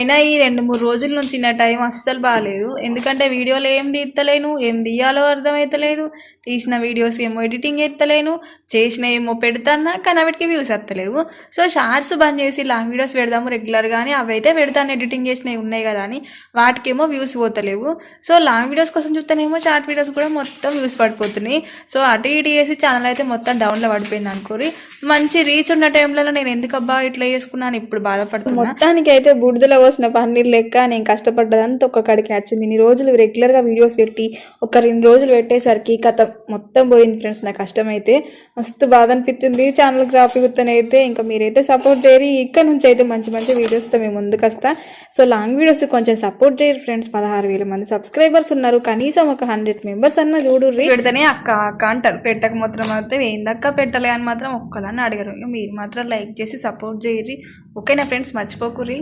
అయినా ఈ రెండు మూడు రోజుల నుంచి నా టైం అస్సలు బాగాలేదు ఎందుకంటే వీడియోలు ఏం తీస్తలేను ఏం తీయాలో అర్థమవుతలేదు తీసిన వీడియోస్ ఏమో ఎడిటింగ్ ఎత్తలేను చేసిన ఏమో పెడతానా కానీ వాటికి వ్యూస్ వస్తలేవు సో షార్ట్స్ బంద్ చేసి లాంగ్ వీడియోస్ పెడదాము రెగ్యులర్ కానీ అవి అయితే పెడతాను ఎడిటింగ్ చేసినవి ఉన్నాయి కదా అని. వాటికేమో వ్యూస్ పోతలేవు. సో లాంగ్ వీడియోస్ కోసం చూస్తేనేమో షార్ట్ వీడియోస్ కూడా మొత్తం వ్యూస్ పడిపోతున్నాయి. సో అటు ఇటు చేసి ఛానల్ అయితే మొత్తం డౌన్లో పడిపోయింది అనుకోరి మంచి రీచ్ ఉన్న టైంలో నేను ఎందుకు అబ్బా ఇట్లా చేసుకున్నాను ఇప్పుడు బాధపడుతున్నా. మొత్తానికి అయితే పోసిన పన్నీర్ లెక్క నేను కష్టపడ్డదంతా ఒక్క కాడికి వచ్చింది ఇన్ని రోజులు రెగ్యులర్గా వీడియోస్ పెట్టి ఒక రెండు రోజులు పెట్టేసరికి కథ మొత్తం పోయింది ఫ్రెండ్స్ నా కష్టం అయితే మస్తు బాధ అనిపిస్తుంది ఛానల్ గ్రాఫిక్ అయితే ఇంకా మీరైతే సపోర్ట్ చేయరు. ఇక్కడ నుంచి అయితే మంచి మంచి వీడియోస్తో మేము ముందుకు వస్తా. సో లాంగ్ వీడియోస్ కొంచెం సపోర్ట్ చేయరు ఫ్రెండ్స్ పదహారు వేల మంది సబ్స్క్రైబర్స్ ఉన్నారు. కనీసం ఒక హండ్రెడ్ మెంబర్స్ అన్న చూడు పెడితేనే అక్క అక్క అంటారు. పెట్టక మాత్రం అయితే ఏందక్క పెట్టలే అని మాత్రం ఒక్కలని అడిగారు. మీరు మాత్రం లైక్ చేసి సపోర్ట్ చేయరు. ఓకేనా ఫ్రెండ్స్ మర్చిపోకుర్రి.